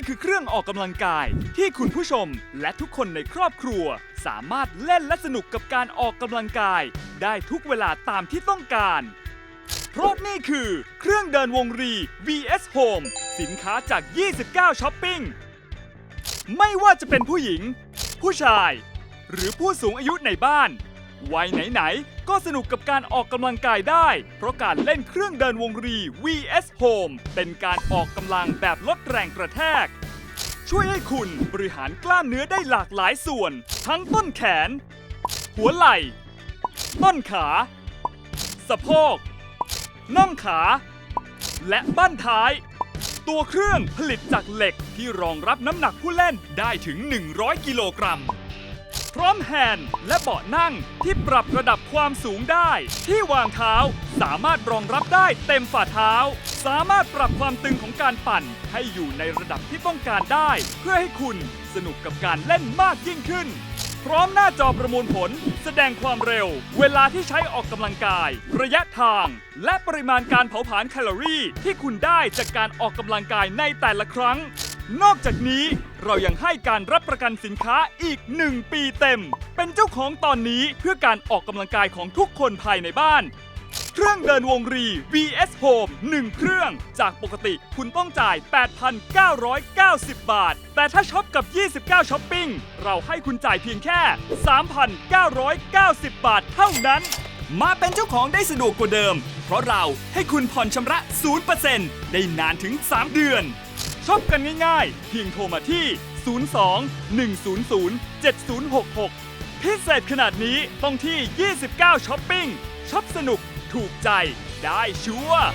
นี่คือเครื่องออกกำลังกายที่คุณผู้ชมและทุกคนในครอบครัว สามารถเล่นและสนุกกับการออกกำลังกาย ได้ทุกเวลาตามที่ต้องการ เพราะนี่คือเครื่องเดินวงรี VS Home สินค้าจาก 29ช้อปปิ้งไม่ว่าจะเป็นผู้หญิง ผู้ชาย หรือผู้สูงอายุในบ้าน วัยไหนๆ ก็สนุกกับการออกกำลังกายได้ เพราะการเล่นเครื่องเดินวงรี VS Home เป็นการออกกำลังแบบลดแรงกระแทก ช่วยให้คุณบริหารกล้ามเนื้อได้หลากหลายส่วน ทั้งต้นแขน หัวไหล่ ต้นขา สะโพกน่องขา และบั้นท้าย ตัวเครื่องผลิตจากเหล็กที่รองรับน้ำหนักผู้เล่นได้ถึง 100 กิโลกรัม พร้อมแฮนด์และเบาะนั่งที่ปรับระดับความสูงได้ ที่วางเท้าสามารถรองรับได้เต็มฝ่าเท้า สามารถปรับความตึงของการปั่น ให้อยู่ในระดับที่ต้องการได้ เพื่อให้คุณสนุกกับการเล่นมากยิ่งขึ้น พร้อมหน้าจอประมวลผล แสดงความเร็ว เวลาที่ใช้ออกกำลังกาย ระยะทาง และปริมาณการเผาผลาญแคลอรี่ ที่คุณได้จากการออกกำลังกายในแต่ละครั้ง นอกจากนี้เรายังให้การรับประกันสินค้าอีก 1 ปีเต็ม เป็นเจ้าของตอนนี้เพื่อการออกกำลังกายของทุกคนภายในบ้าน เครื่องเดินวงรี VS Home 1 เครื่อง จากปกติคุณต้องจ่าย 8,990 บาท แต่ถ้าช็อปกับ 29ช้อปปิ้ง เราให้คุณจ่ายเพียงแค่ 3,990 บาทเท่านั้น มาเป็นเจ้าของได้สะดวกกว่าเดิม เพราะเราให้คุณผ่อนชำระ 0%ได้นานถึง 3 เดือน ช็อปกันง่ายๆ เพียงโทรมาที่ 02 100 7066 พิเศษขนาดนี้ต้องที่ 29ช้อปปิ้งช็อปสนุกถูกใจได้ชัวร์